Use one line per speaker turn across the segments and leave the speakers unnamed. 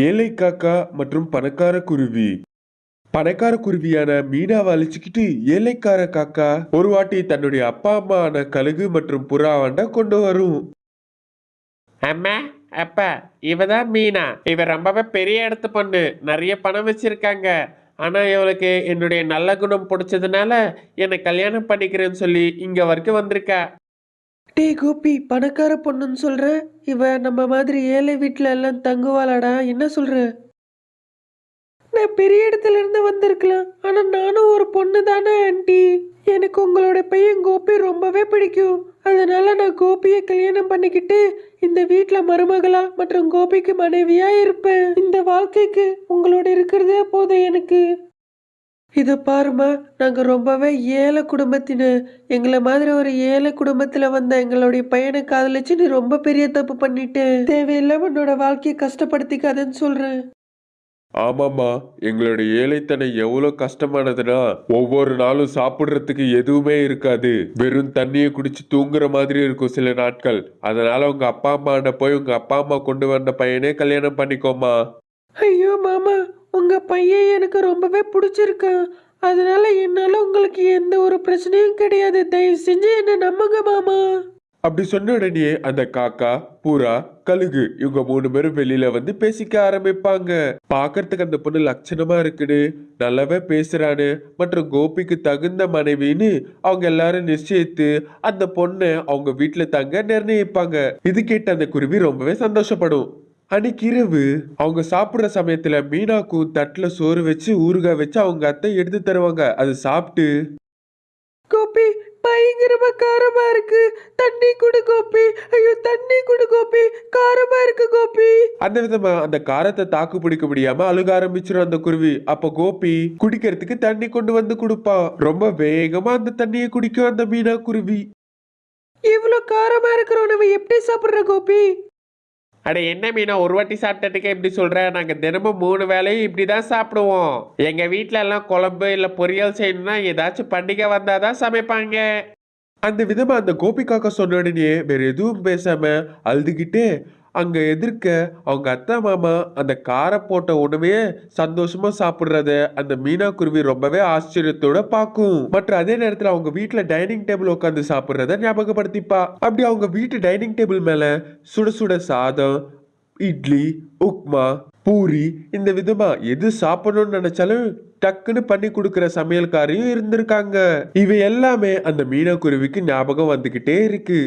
ஏழை காக்கா மற்றும் பணக்கார குருவி. பணக்கார குருவியான மீனாவை அழிச்சுக்கிட்டு ஏழைக்கார காக்கா ஒரு வாட்டி தன்னுடைய அப்பா அம்மான கழுகு மற்றும் புறாவண்ட கொண்டு வரும்.
அம்மா அப்பா இவ தான் மீனா. இவ ரொம்பவே பெரிய இடத்து பொண்ணு. நிறைய பணம் வச்சிருக்காங்க. ஆனா இவளுக்கு என்னுடைய நல்ல குணம் பிடிச்சதுனால என்னை கல்யாணம் பண்ணிக்கிறேன்னு சொல்லி இங்க வரைக்கும் வந்திருக்கா.
டே கோபி பணக்கார பொண்ணுன்னு சொல்ற? இவ நம்ம மாதிரி ஏழை வீட்ல எல்லாம் தங்குவாளாடா? என்ன சொல்ற? நான் பெரிய இடத்துல இருந்து வந்திருக்கலாம். ஆனா நானும் ஒரு பொண்ணு தானே ஆண்டி. எனக்கு உங்களோட பையன் கோபி ரொம்பவே பிடிக்கும். அதனால நான் கோபியை கல்யாணம் பண்ணிக்கிட்டு இந்த வீட்டில் மருமகளா மற்றும் கோபிக்கு மனைவியா இருப்பேன். இந்த வாழ்க்கைக்கு உங்களோட இருக்கிறதே போதும் எனக்கு. இதை பாருமா நாங்கள் ரொம்பவே ஏழை குடும்பத்தினர் எங்களை மாதிரி ஒரு ஏழை குடும்பத்துல வந்த எங்களுடைய பையனை காதலிச்சு நீ ரொம்ப பெரிய தப்பு பண்ணிட்ட. தேவையில்லாம உன்னோட வாழ்க்கையை கஷ்டப்படுத்திக்காதன்னு சொல்றேன்.
ஆமாம்மா எங்களுடைய ஏழைத்தனம் எவ்வளவு கஷ்டமானதுன்னா ஒவ்வொரு நாளும் சாப்பிடுறதுக்கு எதுவுமே இருக்காது. வெறும் தண்ணியை குடிச்சு தூங்குற மாதிரி இருக்கும் சில நாட்கள். அதனால உங்க அப்பா அம்மாண்ட போய் உங்க அப்பா அம்மா கொண்டு வந்த பையனே கல்யாணம் பண்ணிக்கோமா
ஐயோ மாமா உங்கள் பையன் எனக்கு ரொம்பவே பிடிச்சிருக்கான். அதனால என்னால் உங்களுக்கு எந்த ஒரு பிரச்சனையும் கிடையாது. தயவு செஞ்சு என்ன நம்புங்க மாமா.
அப்படி சொன்ன உடனே அந்த காக்கா புறா கழுகு இவங்க மூணு பேரும் வெளியில வந்து பேசிக்க ஆரம்பிப்பாங்க. பாக்குறதுக்கு அந்த பொண்ணு லட்சணமா இருக்குது நல்லாவே பேசுறானு மற்றும் கோபிக்கு தகுந்த மனைவின்னு அவங்க எல்லாரும் நிச்சயித்து அந்த பொண்ணை அவங்க வீட்டுல தங்க நிர்ணயிப்பாங்க. இது கேட்டு அந்த குருவி ரொம்பவே சந்தோஷப்படும். அன்னைக்கு இரவு அவங்க சாப்பிடுற சமயத்துல மீனாக்கும் தட்டுல சோறு வச்சு ஊறுகாய் வச்சு அவங்க அத்தை எடுத்து தருவாங்க. அது சாப்பிட்டு.
கோபி பயங்கரமா காரமா இருக்கு. தண்ணி குடு கோபி. ஐயோ தண்ணி குடு கோபி. காரமா இருக்கு கோபி.
அந்த விதமா அந்த காரத்தை தாக்கு பிடிக்க முடியாம அழுக ஆரம்பிச்சிடும் அந்த குருவி. அப்ப கோபி குடிக்கிறதுக்கு தண்ணி கொண்டு வந்து கொடுப்பான் ரொம்ப வேகமா அந்த தண்ணியை குடிக்கும் அந்த மீனா குருவி.
இவ்வளோ காரமா இருக்கிற உணவை எப்படி சாப்பிடுற கோபி?
அட என்ன மீனா ஒரு வாட்டி சாப்பிட்டதுக்கே இப்படி சொல்ற? நாங்க தினமும் மூணு வேளையும் இப்படி தான் சாப்பிடுவோம். எங்க வீட்டில எல்லாம் குழம்பு இல்ல பொரியல் செய்யணும்னா ஏதாச்சும் பண்டிகை வந்தாதான் சமைப்பாங்க.
அந்த விதமா அந்த கோபி காக்கா சொன்ன உடனே வேற எதுவும் பேசாம அழுதுகிட்டே அங்கே எதிர்க்க அவங்க அத்தை மாமா அந்த காரை போட்ட உணவையே சந்தோஷமா சாப்பிடுறத அந்த மீனா குருவி ரொம்பவே ஆச்சரியத்தோட பார்க்கும். மற்ற அதே நேரத்தில் அவங்க வீட்டில் டைனிங் டேபிள் உட்காந்து சாப்பிட்றத ஞாபகப்படுத்திப்பா. அப்படி அவங்க வீட்டு டைனிங் டேபிள் மேலே சுட சுட சாதம் இட்லி உப்மா பூரி இந்த விதமா எது சாப்பிடணும்னு நினைச்சாலும் டக்குன்னு பண்ணி கொடுக்குற சமையல்காரையும் இருந்திருக்காங்க. இவை எல்லாமே அந்த மீனா குருவிக்கு ஞாபகம் வந்துகிட்டே இருக்கு.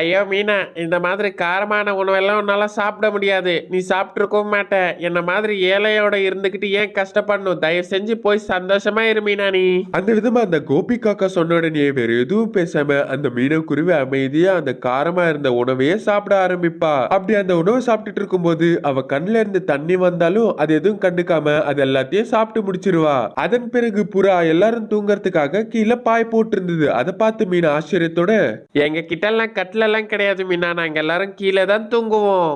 ஐயோ மீனா இந்த மாதிரி காரமான உணவெல்லாம் உன்னால சாப்பிட முடியாது. நீ சாப்பிட்ருக்கவும் மாட்ட. என்ன மாதிரி ஏழையோட இருந்துக்கிட்டு ஏன் கஷ்டப்படணும்? தயவு செஞ்சு போய் சந்தோஷமா இரு மீனா நீ.
அந்த விதமா அந்த கோபி காக்கா சொன்ன உடனே வேற எதுவும் பேசாம அந்த மீனா குருவி அமைதியா அந்த காரமா இருந்த உணவையே சாப்பிட ஆரம்பிப்பா. அப்படி அந்த உணவை சாப்பிட்டுட்டு இருக்கும்போது அவ கண்ணுல இருந்து தண்ணி வந்தாலும் அது எதுவும் கண்டுக்காம அது எல்லாத்தையும் சாப்பிட்டு முடிச்சிருவா. அதன் பிறகு புறா எல்லாரும் தூங்கறதுக்காக கீழே பாய் போட்டு இருந்தது அதை பார்த்து மீன் ஆச்சரியத்தோட
எங்க கிட்ட எல்லாம் கட்டில எல்லாம் கிடையாது மீனா. நாங்க எல்லாரும் கீழே தான் தூங்குவோம்.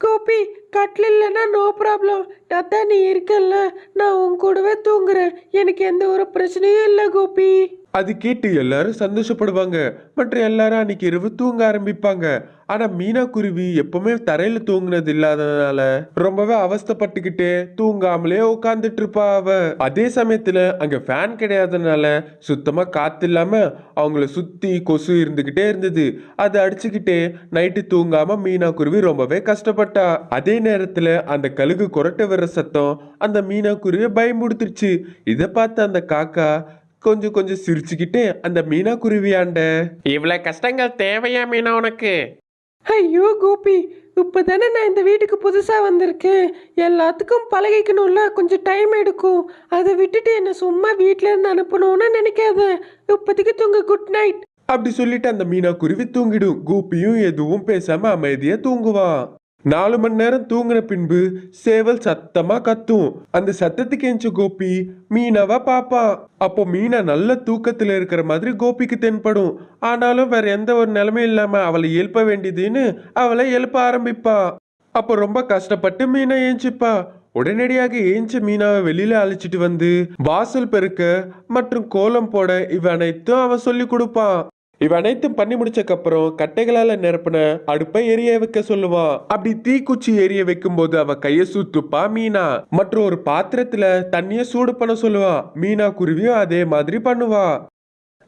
கோபி கட்டில் இல்லைன்னா நோ ப்ராப்ளம் நான் தான் நீ இருக்கல்ல நான் உன் கூடவே தூங்குறேன். எனக்கு எந்த ஒரு பிரச்சனையும் இல்லை கோபி.
அது கேட்டு எல்லாரும் சந்தோஷப்படுவாங்க. மற்ற எல்லாரும் அன்னைக்கு இரவு தூங்க ஆரம்பிப்பாங்க. ஆனா மீனா குருவி எப்பவுமே தரையில தூங்குனது இல்லாதனால ரொம்பவே அவஸ்தைப்பட்டுக்கிட்டே தூங்காமலே உட்காந்துட்டு இருப்பா அவ. அதே சமயத்துல அங்க ஃபேன் கிடையாதனால சுத்தமா காத்து இல்லாம அவங்கள சுத்தி கொசு இருந்துகிட்டே இருந்தது. அது அடிச்சுக்கிட்டே நைட்டு தூங்காம மீனா குருவி ரொம்பவே கஷ்டப்பட்டா. அதே நேரத்துல அந்த கழுகு குரட்டை வர்ற சத்தம் அந்த மீனா குருவியை பயமுடுத்துருச்சு. இதை பார்த்து அந்த காக்கா கொஞ்சம் கொஞ்சம் சிரிச்சுக்கிட்டே அந்த மீனா குருவியாண்ட
இவ்வளவு கஷ்டங்கள் தேவையா மீனா உனக்கு?
ஐயோ கோபி. இப்போதானே நான் இந்த வீட்டுக்கு புதுசாக வந்திருக்கேன். எல்லாத்துக்கும் பழகிக்கணும்ல. கொஞ்சம் டைம் எடுக்கும். அதை விட்டுட்டு என்னை சும்மா வீட்டில இருந்து அனுப்பணும்னு நினைக்காத. இப்போதைக்கு தூங்க. குட் நைட்
அப்படி சொல்லிட்டு அந்த மீனா குருவி தூங்கிடும். கூப்பியும் எதுவும் பேசாம அமைதியா தூங்குவான் நாலு மணி நேரம் தூங்கின பின்பு சேவல் சத்தமா கத்தும். அந்த சத்தத்துக்கு எஞ்ச கோபி மீனாவா பாப்பான் அப்போ மீனா நல்ல தூக்கத்துல இருக்கிற மாதிரி கோபிக்கு தென்படும். ஆனாலும் வேற எந்த ஒரு நிலைமையும் இல்லாம அவளை எழுப்ப வேண்டியதுன்னு அவளை எழுப்ப ஆரம்பிப்பான் அப்போ ரொம்ப கஷ்டப்பட்டு மீனா ஏஞ்சிப்பா உடனடியாக ஏஞ்ச மீனாவை வெளியில அழைச்சிட்டு வந்து வாசல் பெருக்க மற்றும் கோலம் போட இவ அனைத்தும் அவன் சொல்லி கொடுப்பான்
இவ அனைத்தும் பண்ணி முடிச்சக்கப்புறம் கட்டைகளால நிரப்பின அடுப்பை எரிய வைக்க சொல்லுவா. அப்படி தீக்குச்சி எரிய வைக்கும் போது அவ கைய சுத்துப்பா மீனா. மற்றும் ஒரு பாத்திரத்துல தண்ணிய சூடு பண்ண சொல்லுவா. மீனா குருவியும் அதே மாதிரி பண்ணுவா.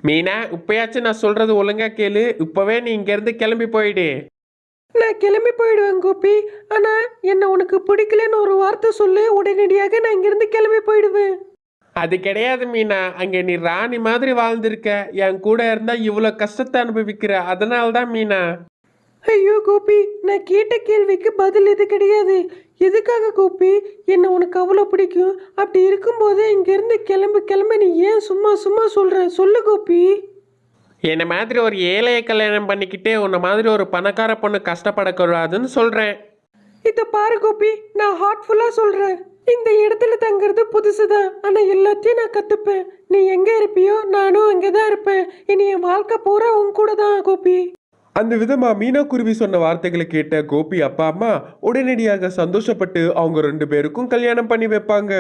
மீனா இப்பயாச்சும் நான் சொல்றது ஒழுங்கா கேளு. இப்பவே நீ இங்கேருந்து கிளம்பி போயிடு.
நான் கிளம்பி போயிடுவேன் கோபி. ஆனா என்ன உனக்கு பிடிக்கலன்னு ஒரு வார்த்தை சொல்லு. உடனடியாக நான் இங்கிருந்து கிளம்பி போயிடுவேன்.
அது கிடையாது மீனா. அங்கே நீ ராணி மாதிரி வாழ்ந்திருக்க. என் கூட இருந்தா இவ்வளோ கஷ்டத்தை அனுபவிக்கிற. அதனால தான் மீனா.
ஐயோ கோபி நான் கேட்ட கேள்விக்கு பதில் இது கிடையாது. எதுக்காக கோபி? என்ன உனக்கு அவ்வளோ பிடிக்கும். அப்படி இருக்கும்போது இங்கேருந்து கிளம்பு கிளம்பு நீ ஏன் சும்மா சும்மா சொல்ற? சொல்லு கோபி.
என்னை மாதிரி ஒரு ஏழையை கல்யாணம் பண்ணிக்கிட்டு உன்னை மாதிரி ஒரு பணக்கார பொண்ணு கஷ்டப்படக்கூடாதுன்னு சொல்கிறேன்
இதை பாரு கோபி. நான் ஹார்ட்ஃபுல்லாக சொல்கிறேன் இந்த இடத்துல தங்குறது புதுசு தான் ஆனால் எல்லாத்தையும் நான் கற்றுப்பேன் நீ எங்கே இருப்பியோ நானும் அங்கே தான் இருப்பேன். இனி என் வாழ்க்கை பூரா உன் கூட தான் கோபி.
அந்த விதமா மீனா குருவி சொன்ன வார்த்தைகளை கேட்ட கோபி அப்பா அம்மா உடனடியாக சந்தோஷப்பட்டு அவங்க ரெண்டு பேருக்கும் கல்யாணம் பண்ணி வைப்பாங்க.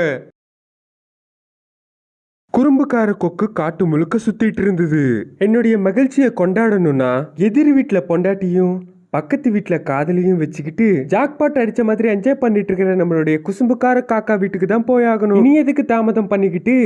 குறும்புக்கார கொக்கு காட்டு முழுக்க சுத்திட்டு இருந்தது. என்னுடைய மகிழ்ச்சியை கொண்டாடணும்னா எதிர் வீட்டுல பொண்டாட்டியும் பக்கத்து வீட்டில் காதலியும் வச்சுக்கிட்டு ஜாக்பாட் அடிச்ச மாதிரி என்ஜாய் பண்ணிட்டு இருக்கிற நம்மளுடைய குசும்புக்கார காக்கா வீட்டுக்கு தான் போயாகணும் இனி எதுக்கு தாமதம் பண்ணிக்கிட்டு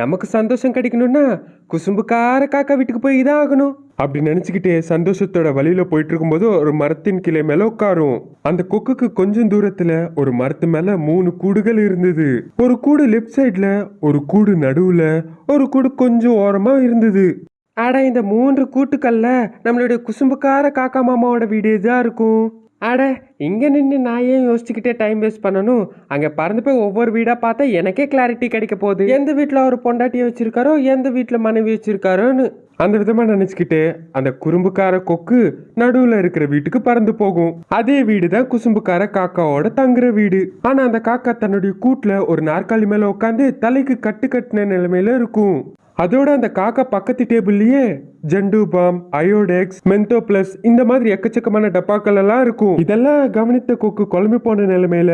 நமக்கு சந்தோஷம் கிடைக்கணும்னா குசும்புக்கார காக்கா வீட்டுக்கு போய் தான் ஆகணும். அப்படி நினச்சிக்கிட்டே சந்தோஷத்தோட வழியில் போயிட்டு இருக்கும்போது ஒரு மரத்தின் கிளை மேலே உட்காரும். அந்த கொக்குக்கு கொஞ்சம் தூரத்தில் ஒரு மரத்து மேலே மூணு கூடுகள் இருந்தது. ஒரு கூடு லெஃப்ட் சைடில் ஒரு கூடு நடுவில் ஒரு கூடு கொஞ்சம் ஓரமாக இருந்தது. அட இந்த மூன்று கூட்டுக்கல்ல நம்மளுடைய குசும்புக்கார காக்கா மாமாவோட வீடு இதாக இருக்கும்? அட இங்கே நின்று நான் ஏன் யோசிச்சுக்கிட்டே டைம் வேஸ்ட் பண்ணணும்? அங்கே பறந்து போய் ஒவ்வொரு வீடாக பார்த்தா எனக்கே கிளாரிட்டி கிடைக்க போகுது. எந்த வீட்டில் அவர் பொண்டாட்டியை வச்சிருக்காரோ எந்த வீட்டில் மனைவி வச்சிருக்காரோன்னு. அந்த விதமாக நினச்சிக்கிட்டு அந்த குறும்புக்கார கொக்கு நடுவில் இருக்கிற வீட்டுக்கு பறந்து போகும். அதே வீடு தான் குசும்புக்கார காக்காவோட தங்குற வீடு. ஆனால் அந்த காக்கா தன்னுடைய கூட்டில் ஒரு நாற்காலி மேலே உட்காந்து தலைக்கு கட்டு கட்டின நிலைமையில இருக்கும். அதோட அந்த காக்கா பக்கத்து டேபிள்லயே Zandu balm Iodex Mentho plus இந்த மாதிரி எக்கச்சக்கமான டப்பாக்கள் எல்லாம் இருக்கும். இதெல்லாம் கவனித்த கொக்கு குழம்பு போன நிலைமையில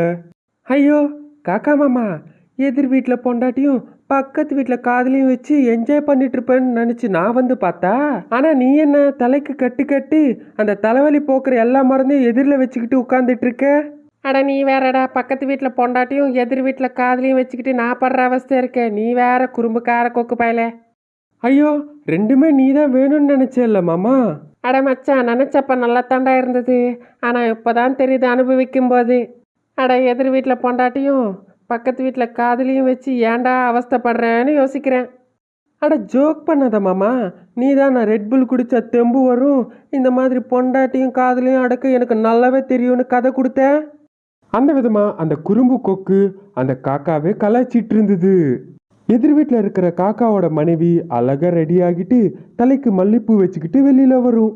ஐயோ காக்கா மாமா எதிர் வீட்டில் பொண்டாட்டியும் பக்கத்து வீட்டில் காதலையும் வச்சு என்ஜாய் பண்ணிட்டு இருப்பேன்னு நினச்சி நான் வந்து பார்த்தா ஆனால் நீ என்ன தலைக்கு கட்டு கட்டி அந்த தலைவலி போக்குற எல்லா மருந்தையும் எதிரில் வச்சுக்கிட்டு உட்காந்துட்டு இருக்க?
அட நீ வேறடா. பக்கத்து வீட்டில் பொண்டாட்டியும் எதிர் வீட்டில் காதலையும் வச்சுக்கிட்டு நான் படுற அவஸ்தை இருக்க. நீ வேற குறும்புக்கார கொக்கு பயல.
ஐயோ ரெண்டுமே நீ தான் வேணும்னு நினைச்சேல்ல மாமா?
அட மச்சான் நினச்சப்ப நல்லா தாண்டா இருந்தது. ஆனால் இப்போ தான் தெரியுது அனுபவிக்கும் போது அட எதிர் வீட்டில் பொண்டாட்டியும் பக்கத்து வீட்டில் காதலியும் வச்சு ஏன்டா அவஸ்தைப்படுறேன்னு யோசிக்கிறேன்.
அட ஜோக் பண்ணாத மாமா. நீ தான் நான் ரெட் புல் குடிச்சா தெம்பு வரும். இந்த மாதிரி பொண்டாட்டியும் காதலையும் அடக்க எனக்கு நல்லாவே தெரியும்னு கதை கொடுத்த. அந்த விதமாக அந்த குறும்பு கொக்கு அந்த காக்காவே கலாய்ச்சிட்டு இருந்தது எதிர் வீட்டில் இருக்கிற காக்காவோட மனைவி அழகாக ரெடி ஆகிட்டு தலைக்கு மல்லிப்பூ வச்சுக்கிட்டு வெளியில் வரும்.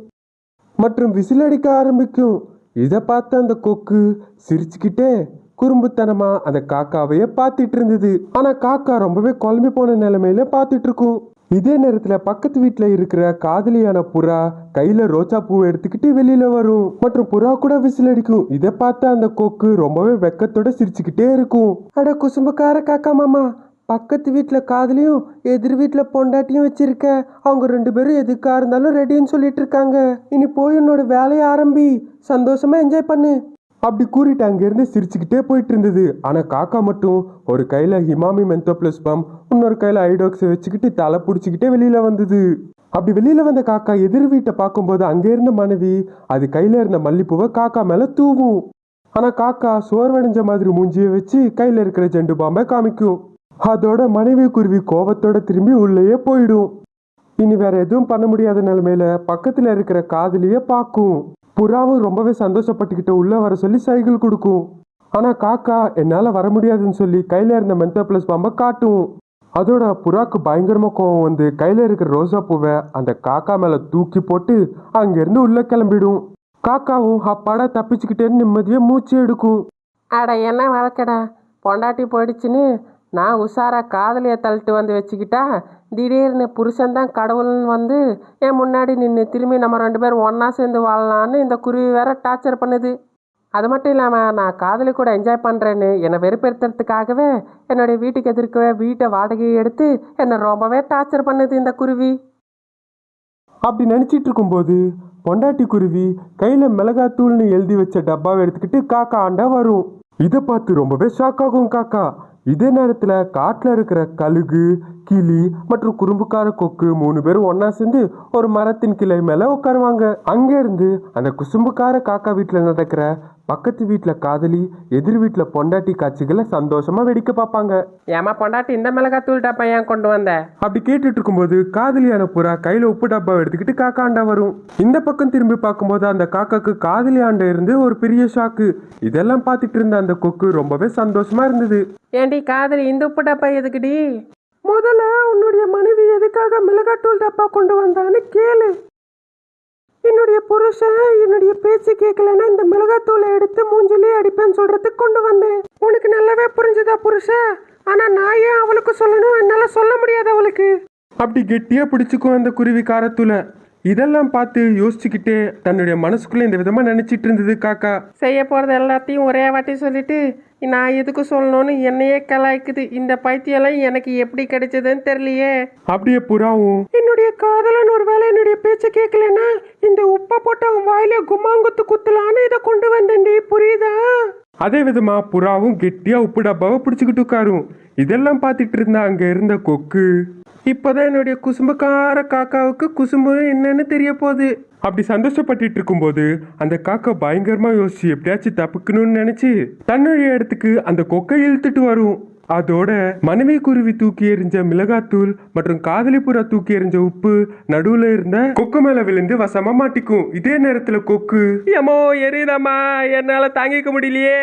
மற்றும் விசில் அடிக்க ஆரம்பிக்கும். இதை பார்த்த அந்த கொக்கு சிரிச்சுக்கிட்டே குறும்புத்தனமாக அந்த காக்காவையே பார்த்துட்டு இருந்தது ஆனால் காக்கா ரொம்பவே குழம்பி போன நிலைமையில பார்த்துட்டு இருக்கும் இதே நேரத்துல பக்கத்து வீட்டுல இருக்கிற காதலியான புறா கையில ரோஜா பூவை எடுத்துக்கிட்டு வெளியில வரும். மற்றும் புறா கூட விசில் அடிக்கும். இதை பார்த்த அந்த கொக்கு ரொம்பவே வெக்கத்தோட சிரிச்சுக்கிட்டே இருக்கும். அட குசும்பக்கார காக்கா மாமா பக்கத்து வீட்டில் காதலியும் எதிர் வீட்டில் பொண்டாட்டியும் வச்சிருக்க. அவங்க ரெண்டு பேரும் எதுக்கா இருந்தாலும் ரெடின்னு சொல்லிட்டு இருக்காங்க. இனி போய் உன்னோட வேலையை ஆரம்பி சந்தோஷமா என்ஜாய் பண்ணு. அப்படி கூறிட்டு அங்கேருந்து சிரிச்சுக்கிட்டே போயிட்டு இருந்தது. ஆனால் காக்கா மட்டும் ஒரு கையில் ஹிமாமி மென்தோப்ளஸ் பம் இன்னொரு கையில் ஐடோக்ஸை வச்சுக்கிட்டு தலை பிடிச்சிக்கிட்டே வெளியில் வந்தது. அப்படி வெளியில் வந்த காக்கா எதிர் வீட்டை பார்க்கும்போது அங்கே இருந்த மனைவி அது கையில் இருந்த மல்லிப்பூவை காக்கா மேலே தூவும். ஆனால் காக்கா சோர்வடைஞ்ச மாதிரி மூஞ்சியை வச்சு கையில் இருக்கிற ஜெண்டு பாம்பை காமிக்கும். அதோட மனைவி குருவி கோபத்தோட திரும்பி உள்ளேயே போயிடும். இனி வேற எதுவும் பண்ண முடியாத நிலைமையில பக்கத்துல இருக்கிற காதலியே பார்க்கும். புறாவும் ரொம்பவே சந்தோஷப்பட்டுக்கிட்டு உள்ளே வர சொல்லி சைக்கிள் கொடுக்கும். ஆனால் காக்கா என்னால் வர முடியாதுன்னு சொல்லி கையில் இருந்த மென்தோ ப்ளஸ் பாம்பை காட்டும். அதோட புறாக்கு பயங்கரமாக கோவம் வந்து கையில் இருக்கிற ரோசா பூவை அந்த காக்கா மேலே தூக்கி போட்டு அங்கேருந்து உள்ளே கிளம்பிடும். காக்காவும் அப்பாடா தப்பிச்சுக்கிட்டேன்னு நிம்மதியாக மூச்சு எடுக்கும்.
அட என்ன வளர்க்கடா பொண்டாட்டி போயிடுச்சுன்னு நான் உஷாராக காதலியை தள்ளிட்டு வந்து வச்சுக்கிட்டா திடீர்னு புருஷன்தான் கடவுள்னு வந்து என் முன்னாடி நின்று திரும்பி நம்ம ரெண்டு பேரும் ஒன்றா சேர்ந்து வாழலான்னு இந்த குருவி வேற டார்ச்சர் பண்ணுது. அது மட்டும் இல்லாமல் நான் காதலி கூட என்ஜாய் பண்ணுறேன்னு என்னை வெறுப்பெடுத்துறதுக்காகவே என்னுடைய வீட்டுக்கு எதிர்க்கவே வீட்டை வாடகையை எடுத்து என்னை ரொம்பவே டார்ச்சர் பண்ணுது இந்த குருவி.
அப்படி நினச்சிட்டு இருக்கும்போது பொண்டாட்டி குருவி கையில் மிளகாத்தூள்னு எழுதி வச்ச டப்பாவை எடுத்துக்கிட்டு காக்கா ஆண்டா வரும். இதை பார்த்து ரொம்பவே ஷாக் ஆகும் காக்கா. இதே நேரத்தில் காட்டில் இருக்கிற கழுகு கிளி மற்றும் குறும்புக்கார கொக்கு மூணு பேரும் ஒன்றா சேர்ந்து ஒரு மரத்தின் கிளை மேலே உட்காருவாங்க. அங்கேருந்து அந்த குசும்புக்கார காக்கா வீட்டில் நடக்கிற பக்கத்து வீட்டுல காதலி எதிர் வீட்டுல பொண்டாட்டி காட்சிகளை சந்தோஷமா வேடிக்கை பார்ப்பாங்க.
ஏமா பொண்டாட்டி இந்த மிளகாத்தூள் டப்பா ஏன் கொண்டு வந்த?
அப்படி கேட்டுட்டு இருக்கும்போது காதலியான புறா கையில உப்பு டப்பாவை எடுத்துக்கிட்டு காக்கா ஆண்டா வரும். இந்த பக்கம் திரும்பி பார்க்கும்போது அந்த காக்காக்கு காதலி ஆண்ட இருந்து ஒரு பெரிய ஷாக்கு இதெல்லாம் பார்த்துட்டு இருந்த அந்த கொக்கு ரொம்பவே சந்தோஷமா இருந்தது.
ஏண்டி காதலி இந்த உப்பு டப்பா எதுக்குடி? முதல்ல உன்னுடைய மனைவி எதுக்காக மிளகாத்தூள் டப்பா கொண்டு வந்தான்னு கேளு. என்னுடைய புருஷன் என்னுடைய பேச்சு கேட்கலன்னா இந்த மிளகாத்தூளை எடுத்து மூஞ்சிலே அடிப்பேன்னு சொல்றதுக்கு கொண்டு வந்தேன். உனக்கு நல்லாவே புரிஞ்சுதா புருஷன் ஆனா நான் ஏன் அவளுக்கு சொல்லணும்? என்னால சொல்ல முடியாது அவளுக்கு.
அப்படி கெட்டியா பிடிச்சுக்கும் அந்த குருவி காரத்துல இதெல்லாம் பார்த்து யோசிச்சுக்கிட்டே தன்னுடைய மனசுக்குள்ள இந்த விதமா நினைச்சிட்டு இருந்தது காக்கா.
செய்ய போறது எல்லாத்தையும் ஒரே வாட்டி சொல்லிட்டு நான் எதுக்கு சொல்லணும்னு என்னையே கலாய்க்குது. இந்த பைத்தியெல்லாம் எனக்கு எப்படி கிடைச்சதுன்னு தெரியலையே.
அப்படியே புறாவும்.
என்னுடைய காதலன் ஒரு வேளை என்னுடைய பேச்ச கேட்கலன்னா இந்த உப்பை போட்டு அவன் வாயில கும்மாங்குத்து குத்தலான்னு இதை கொண்டு வந்தேன்டி புரியுதா?
அதே விதமாக புறாவும் கெட்டியாக உப்பு டப்பாவை பிடிச்சிக்கிட்டு உட்காரும். இதெல்லாம் பார்த்துட்டு இருந்தா அங்கே இருந்த கொக்கு.
இப்போதான் என்னுடைய குசும்பக்கார காக்காவுக்கு குசும்பு என்னன்னு தெரிய போகுது.
அப்படி சந்தோஷப்பட்டுட்டு இருக்கும்போது அந்த காக்கா பயங்கரமாக யோசிச்சு எப்படியாச்சும் தப்புக்கணும்னு நினச்சி தன்னுடைய இடத்துக்கு அந்த கொக்கை இழுத்துட்டு வரும். அதோட மனைவி குருவி தூக்கி எறிஞ்ச மிளகாத்தூள் மற்றும் காதலி புறா தூக்கி எறிஞ்ச உப்பு நடுவுல இருந்த கொக்கு மேல விழுந்து வசமா மாட்டிக்கும். இதே நேரத்துல கொக்கு
ஏமோ எரியுதாமா என்னால தாங்கிக்க முடியலையே.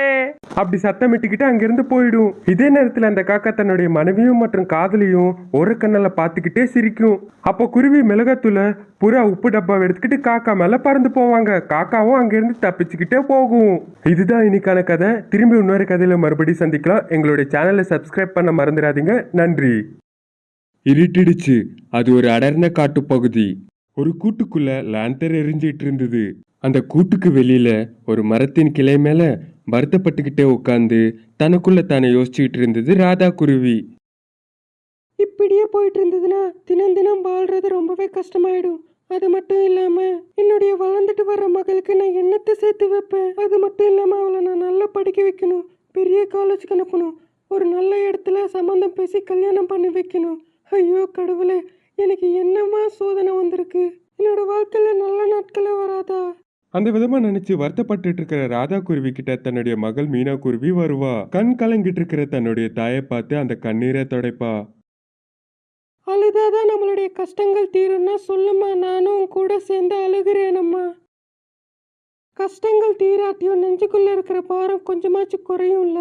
அப்படி சத்தமிட்டுக்கிட்டு அங்கிருந்து போயிடும். இதே நேரத்துல அந்த காக்கா தன்னுடைய மனைவியும் மற்றும் காதலியும் ஒரு கண்ணால பார்த்துக்கிட்டே சிரிக்கும். அப்போ குருவி மிளகாத்தூளை புறா உப்பு டப்பாவை எடுத்துக்கிட்டு காக்கா மேல பறந்து போவாங்க. காக்காவும் அங்கிருந்து தப்பிச்சுக்கிட்டே போகும். இதுதான் இன்னைக்கான கதை. திரும்பி இன்னொரு கதையில மறுபடியும் சந்திக்கலாம். எங்களுடைய சேனலை சப்ஸ்கிரைப் பண்ண மறந்துடாதீங்க. நன்றி. இருட்டிடுச்சு. அது ஒரு அடர்ந்த காட்டுப்பகுதி. ஒரு கூட்டுக்குள்ள லேந்தர் எரிஞ்சிட்டு இருந்தது. அந்த கூட்டுக்கு வெளியில ஒரு மரத்தின் கிளை மேல வருத்தப்பட்டுக்கிட்டே உட்காந்து தனக்குள்ள தானே யோசிச்சுக்கிட்டு இருந்தது ராதா குருவி.
இப்படியே போயிட்டு இருந்ததுன்னா தினம் தினம் வாழ்றது ரொம்பவே கஷ்டமாயிடும். அது மட்டும் இல்லாம என்னுடைய வளர்ந்துட்டு வர்ற மகளுக்கு நான் என்னத்தை சேர்த்து வைப்பேன்? அது மட்டும் இல்லாம அவளை நான் நல்லா படிக்க வைக்கணும். பெரிய காலேஜுக்கு அனுப்பணும். ஒரு நல்ல இடத்துல சம்மந்தம் பேசி கல்யாணம் பண்ணி வைக்கணும். ஐயோ கடவுளே எனக்கு என்னமா சோதனை வந்திருக்கு? என்னோட வாழ்க்கையில நல்ல நாட்களே வராதா?
அந்த விதமா நினைச்சு வருத்தப்பட்டுட்டு இருக்கிற ராதா குருவி கிட்ட தன்னுடைய மகள் மீனா குருவி வருவா. கண் கலங்கிட்டு இருக்கிற தன்னுடைய தாயை பார்த்து அந்த கண்ணீரை துடைப்பா.
அழுதாதான் நம்மளுடைய கஷ்டங்கள் தீரும்னா சொல்லுமா நானும் கூட சேர்ந்து அழுகிறேனம்மா. கஷ்டங்கள் தீராட்டியும் நெஞ்சுக்குள்ள இருக்கிற பாரம் கொஞ்சமாச்சும் குறையும்ல.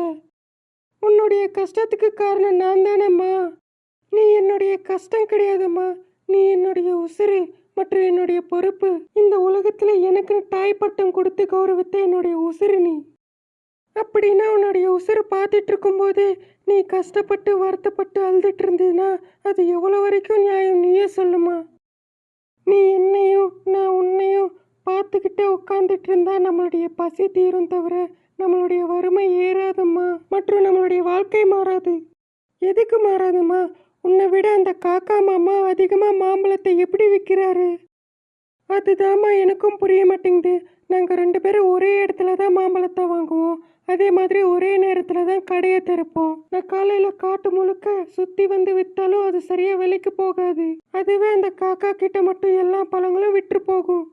உன்னுடைய கஷ்டத்துக்கு காரணம் நான் தானேம்மா நீ என்னுடைய கஷ்டம் கிடையாதும்மா. நீ என்னுடைய உசுறு மற்றும் என்னுடைய பொறுப்பு. இந்த உலகத்தில் எனக்கு தாய் பட்டம் கொடுத்து கௌரவித்த என்னுடைய உசிறு நீ. அப்படின்னா உன்னுடைய உசுறு பார்த்துட்டு இருக்கும்போது நீ கஷ்டப்பட்டு வருத்தப்பட்டு அழுதுட்டு இருந்ததுன்னா அது எவ்வளோ வரைக்கும் நியாயம் நீயே சொல்லுமா நீ என்னையும் நான் உன்னையும் பார்த்துக்கிட்டே உட்காந்துட்டு இருந்தா நம்மளுடைய பசி தீரும் தவிர நம்மளுடைய வறுமை ஏறாதம்மா. மற்றும் நம்மளுடைய வாழ்க்கை மாறாது. எதுக்கு மாறாதும்மா? உன்னை விட அந்த காக்கா மாமா அதிகமாக மாம்பழத்தை எப்படி விற்கிறாரு? அதுதாம்மா எனக்கும் புரிய மாட்டேங்குது. நாங்கள் ரெண்டு பேரும் ஒரே இடத்துல தான் மாம்பழத்தை வாங்குவோம். அதே மாதிரி ஒரே நேரத்தில் தான் கடையை திறப்போம். நான் காலையில் காட்டு முழுக்க சுற்றி வந்து விற்றாலும் அது சரியாக விலைக்கு போகாது. அதுவே அந்த காக்கா கிட்ட மட்டும் எல்லா பழங்களும் விற்று போகும்.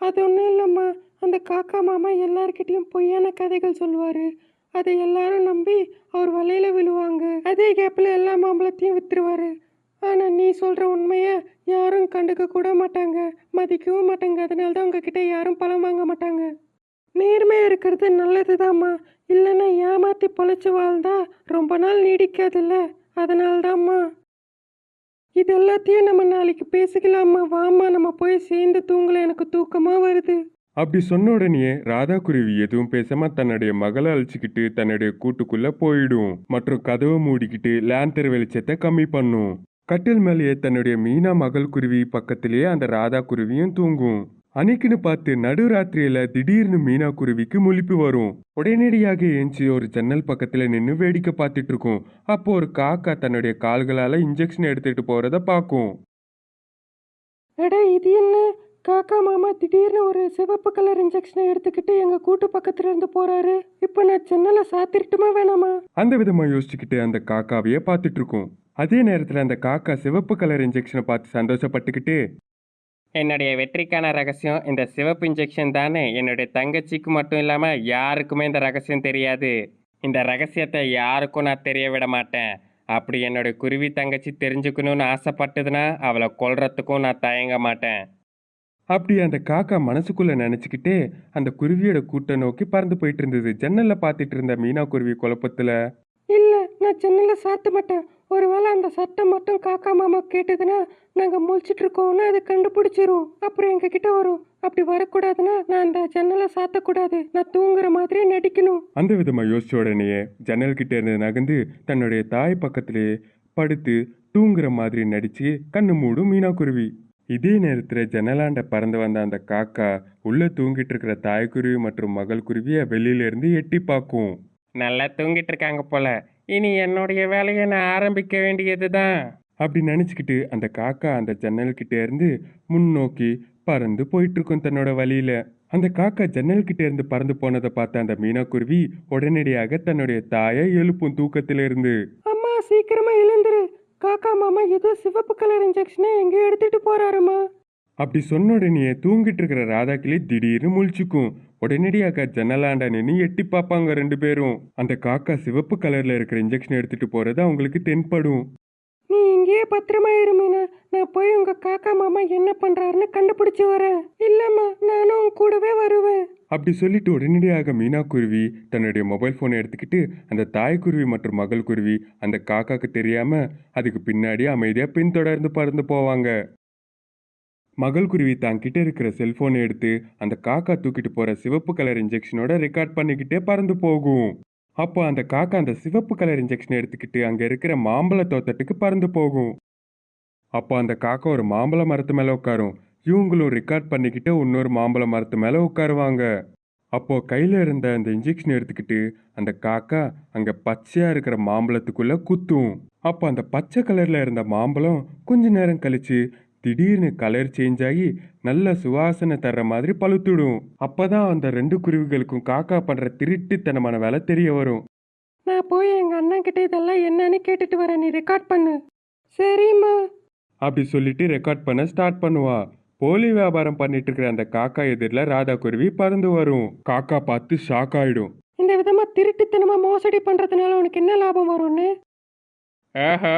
அது ஒன்றும் இல்லைம்மா. அந்த காக்கா மாமா எல்லார்கிட்டயும் பொய்யான கதைகள் சொல்லுவார். அதை எல்லாரும் நம்பி அவர் வலையில் விழுவாங்க. அதே கேப்பில் எல்லா மாம்பழத்தையும் விற்றுருவாரு ஆனால் நீ சொல்கிற உண்மையை யாரும் கண்டுக்க கூட மாட்டாங்க. மதிக்கவும் மாட்டாங்க. அதனால தான் உங்ககிட்ட யாரும் பழம் வாங்க மாட்டாங்க. நேர்மையாக இருக்கிறது நல்லதுதாம்மா. இல்லைன்னா ஏமாற்றி பொழைச்சி வாழ்ந்தா ரொம்ப நாள் நீடிக்காதுல்ல? அதனால்தாம்மா இது எல்லாத்தையும் நம்ம நாளைக்கு பேசிக்கலாமா? வாம்மா நம்ம போய் சேர்ந்து தூங்கல எனக்கு தூக்கமாக வருது.
அப்படி சொன்ன உடனே ராதா குருவி எதுவும் பேசாம தன்னுடைய மகளை அழிச்சுக்கிட்டு தன்னுடைய கூட்டுக்குள்ள போயிடும். மற்றும் கதவை மூடிக்கிட்டு லேந்தர் வெளிச்சத்தை கம்மி பண்ணும். கட்டில் மேலேயே தன்னுடைய மீனா மகள் குருவி பக்கத்திலேயே அந்த ராதா குருவியும் தூங்கும். அன்னைக்குன்னு பார்த்து நடுராத்திரியில திடீர்னு மீனா குருவிக்கு முழிப்பு வரும். உடனடியாக ஏஞ்சி ஒரு ஜன்னல் பக்கத்துல நின்று வேடிக்கை பார்த்துட்டு இருக்கும். அப்போ ஒரு காக்கா தன்னுடைய கால்களால இன்ஜெக்ஷன் எடுத்துட்டு போறத பார்க்கும்.
அட இது என்ன? காக்கா மாமா திடீர்னு ஒரு சிவப்பு கலர் இன்ஜெக்ஷனை எடுத்துக்கிட்டு எங்க கூட்டு பக்கத்துல இருந்து போறாரு. இப்போ நான் ஜன்னலை சாத்திரட்டுமா வேணாமா?
அந்த விதமா யோசிச்சுக்கிட்டு அந்த காக்காவையே பார்த்துட்டு இருக்கும். அதே நேரத்துல அந்த காக்கா சிவப்பு கலர் இன்ஜெக்ஷனை பார்த்து சந்தோஷப்பட்டுக்கிட்டு
என்னுடைய வெற்றிக்கான ரகசியம் இந்த சிவப்பு இன்ஜெக்ஷன் தானே. என்னுடைய தங்கச்சிக்கு மட்டும் இல்லாமல் யாருக்குமே இந்த ரகசியம் தெரியாது. இந்த ரகசியத்தை யாருக்கும் நான் தெரிய விட மாட்டேன். அப்படி என்னுடைய குருவி தங்கச்சி தெரிஞ்சுக்கணும்னு ஆசைப்பட்டதுன்னா அவளை கொல்றதுக்கும் நான் தயங்க மாட்டேன்.
அப்படி அந்த காக்கா மனசுக்குள்ள நினைச்சுக்கிட்டே அந்த குருவியோட கூட்டை நோக்கி பறந்து போயிட்டு இருந்தது. ஜன்னல்ல பார்த்துட்டு இருந்த மீனா குருவி குழப்பத்துல
இல்ல நான் ஜன்னலை சாத்த மாட்டேன். ஒருவேளை அந்த சட்டம் மட்டும் காக்கா மாமா கேட்டதுன்னா நாங்க முழிச்சிட்டு இருக்கோம்னு அதை கண்டுபிடிச்சிரும். அப்புறம் எங்க கிட்ட வரும். அப்படி வரக்கூடாதுன்னா நான் அந்த ஜன்னலை சாத்தக்கூடாது. நான் தூங்குற மாதிரி நடிக்கணும்.
அந்த விதமா யோசிச்ச உடனேயே ஜன்னல் கிட்ட இருந்து நகர்ந்து தன்னுடைய தாய் பக்கத்திலேயே படுத்து தூங்குற மாதிரி நடிச்சு கண்ணு மூடும் மீனா குருவி இதே நேரத்துல ஜன்னலாண்ட பறந்து வந்த அந்த காக்கா உள்ள தூங்கிட்டு இருக்கிற தாய்க்குருவி மற்றும் மகள் குருவிய வெளியில இருந்து எட்டி பார்க்கும்.
நல்லா தூங்கிட்டு இருக்காங்க போல. இனி என்னுடைய வேலையை நான் ஆரம்பிக்க வேண்டியது தான்
அப்படி நினச்சிக்கிட்டு அந்த காக்கா அந்த ஜன்னல் கிட்ட இருந்து முன்னோக்கி பறந்து போயிட்டு இருக்கும் தன்னோட வழியில. அந்த காக்கா ஜன்னல் கிட்ட இருந்து பறந்து போனதை பார்த்த அந்த மீனாக்குருவி உடனடியாக தன்னுடைய தாயை எழுப்பும் தூக்கத்தில இருந்து.
அம்மா சீக்கிரமா எழுந்துரு. காக்கா மாமா ஏதோ சிவப்பு கலர் இன்ஜெக்ஷனை எங்க எடுத்துட்டு போறாருமா.
அப்படி சொன்ன உடனே தூங்கிட்டு இருக்கிற ராதாக்கிளி திடீர்னு முழிச்சுக்கும். உடனடியாக ஜன்னலாண்ட நின்று எட்டி பார்ப்பாங்க ரெண்டு பேரும். அந்த காக்கா சிவப்பு கலர்ல இருக்கிற இன்ஜெக்ஷன் எடுத்துட்டு போறது அவங்களுக்கு தென்படும்.
நீ இங்கேயே பத்திரமா இரு மீனா. நான் போய் உங்க காக்கா மாமா என்ன பண்றாருன்னு கண்டுபிடிச்சு வரேன். இல்லம்மா நானும் உன் கூடவே வருவேன்.
அப்படி சொல்லிட்டு உடனடியாக மீனா குருவி தன்னுடைய மொபைல் ஃபோனை எடுத்துக்கிட்டு அந்த தாய் குருவி மற்றும் மகள் குருவி அந்த காக்காக்கு தெரியாம அதுக்கு பின்னாடி அமைதியா பின்தொடர்ந்து பறந்து போவாங்க. மகள் குருவி தான் கிட்ட இருக்கிற செல்போனை எடுத்து அந்த காக்கா தூக்கிட்டு போற சிவப்பு கலர் இன்ஜெக்ஷனோட ரெக்கார்ட் பண்ணிக்கிட்டே பறந்து போகும். அப்போ அந்த காக்கா அந்த சிவப்பு கலர் இன்ஜெக்ஷன் எடுத்துக்கிட்டு அங்க இருக்கிற மாம்பழ தோட்டத்துக்கு பறந்து போகும். அப்போ அந்த காக்கா ஒரு மாம்பழ மரத்து மேல உட்காரும். இவங்களும் ரெக்கார்ட் பண்ணிக்கிட்டு இன்னொரு மாம்பழ மரத்து மேல உட்காருவாங்க. அப்போ கையில இருந்த அந்த இன்ஜெக்ஷன் எடுத்துக்கிட்டு அந்த காக்கா அங்க பச்சையா இருக்கிற மாம்பழத்துக்குள்ள குத்தும். அப்போ அந்த பச்சை கலர்ல இருந்த மாம்பழம் கொஞ்ச நேரம் கழிச்சு திடீர்னு கலர் சேஞ்ச் ஆகி நல்ல சுவாசனை தர்ற மாதிரி பழுத்துடும். அப்பதான் அந்த ரெண்டு குருவிகளுக்கும் காக்கா பண்ற திருட்டுத்தனமான வேலை தெரிய வரும்.
நான் போய் எங்க அண்ணன் கிட்ட இதெல்லாம் என்னன்னு கேட்டுட்டு வரேன். நீ ரெக்கார்ட் பண்ணு. சரிம்மா.
அப்படி சொல்லிட்டு ரெக்கார்ட் பண்ண ஸ்டார்ட் பண்ணுவா. போலி வியாபாரம் பண்ணிட்டு இருக்கிற அந்த காக்கா எதிரில் ராதா குருவி பறந்து வரும். காக்கா பார்த்து ஷாக் ஆயிடும்.
இந்த விதமா திருட்டுத்தனமா மோசடி பண்றதுனால உனக்கு என்ன லாபம் வரும்னு?
ஓஹோ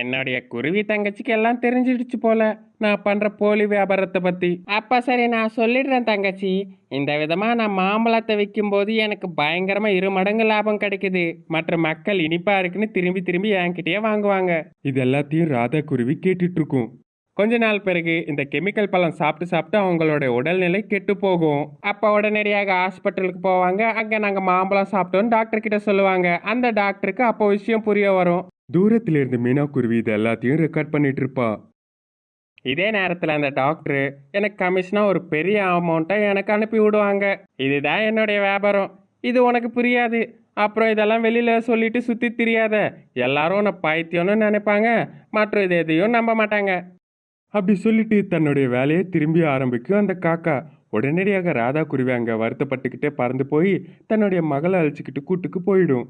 என்னுடைய குருவி தங்கச்சிக்கு எல்லாம் தெரிஞ்சிடுச்சு போல. நான் பண்ற போலி வியாபாரத்தை பத்தி. அப்ப சரி நான் சொல்லிடுறேன் தங்கச்சி. இந்த விதமா நான் மாம்பழத்தை விற்கும்போது எனக்கு பயங்கரமா இரு மடங்கு லாபம் கிடைக்குது. மற்ற மக்கள் இனிப்பா இருக்குன்னு திரும்பி திரும்பி என்கிட்டயே வாங்குவாங்க.
இது எல்லாத்தையும் ராதா குருவி கேட்டுட்டு இருக்கும்.
கொஞ்ச நாள் பிறகு இந்த கெமிக்கல் பழம் சாப்பிட்டு சாப்பிட்டு அவங்களோட உடல்நிலை கெட்டு போகும். அப்போ உடனடியாக ஹாஸ்பிட்டலுக்கு போவாங்க. அங்கே நாங்கள் மாம்பழம் சாப்பிட்டோன்னு டாக்டர் கிட்ட சொல்லுவாங்க. அந்த டாக்டருக்கு அப்போ விஷயம் புரிய வரும்.
தூரத்தில் இருந்து மீனா குருவி இது எல்லாத்தையும் ரெக்கார்ட் பண்ணிட்டு இருப்பா
இதே நேரத்தில் அந்த டாக்டர் எனக்கு கமிஷனாக ஒரு பெரிய அமௌண்ட்டை எனக்கு அனுப்பி விடுவாங்க. இதுதான் என்னுடைய வியாபாரம். இது உனக்கு புரியாது. அப்புறம் இதெல்லாம் வெளியில் சொல்லிட்டு சுற்றி தெரியாத. எல்லாரும் உன்னை பைத்தியம்னு நினைப்பாங்க. மற்ற இது எதையும் நம்ப மாட்டாங்க.
அப்படி சொல்லிட்டு தன்னுடைய வேலையை திரும்பி ஆரம்பிக்கும் அந்த காக்கா. உடனடியாக ராதா குருவி அங்கே வருத்தப்பட்டுக்கிட்டே பறந்து போய் தன்னுடைய மகளை அழைச்சிக்கிட்டு கூட்டுக்கு போயிடும்.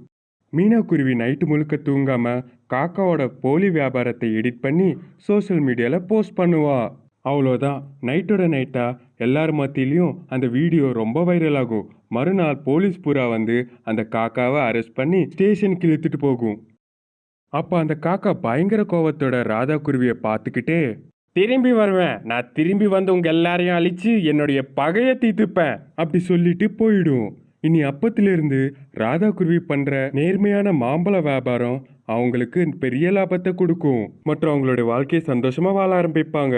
மீனாக்குருவி நைட்டு முழுக்க தூங்காம காக்காவோட போலி வியாபாரத்தை எடிட் பண்ணி சோஷியல் மீடியாவில் போஸ்ட் பண்ணுவா. அவ்வளோதான் நைட்டோட நைட்டாக எல்லார் மத்தியிலையும் அந்த வீடியோ ரொம்ப வைரல் ஆகும். மறுநாள் போலீஸ் பூரா வந்து அந்த காக்காவை அரெஸ்ட் பண்ணி ஸ்டேஷனுக்கு இழுத்துட்டு போகும். அப்போ அந்த காக்கா பயங்கர கோவத்தோட ராதா குருவியை பார்த்துக்கிட்டே
திரும்பி வருவேன். நான் திரும்பி வந்து உங்க எல்லாரையும் அழிச்சு என்னுடைய பகையை தீர்த்துப்பேன்.
அப்படி சொல்லிட்டு போயிடும். இனி அப்பத்திலிருந்து ராதா குருவி பண்ற நேர்மையான மாம்பழ வியாபாரம் அவங்களுக்கு பெரிய லாபத்தை கொடுக்கும். மற்றும் அவங்களுடைய வாழ்க்கையை சந்தோஷமா வாழ ஆரம்பிப்பாங்க.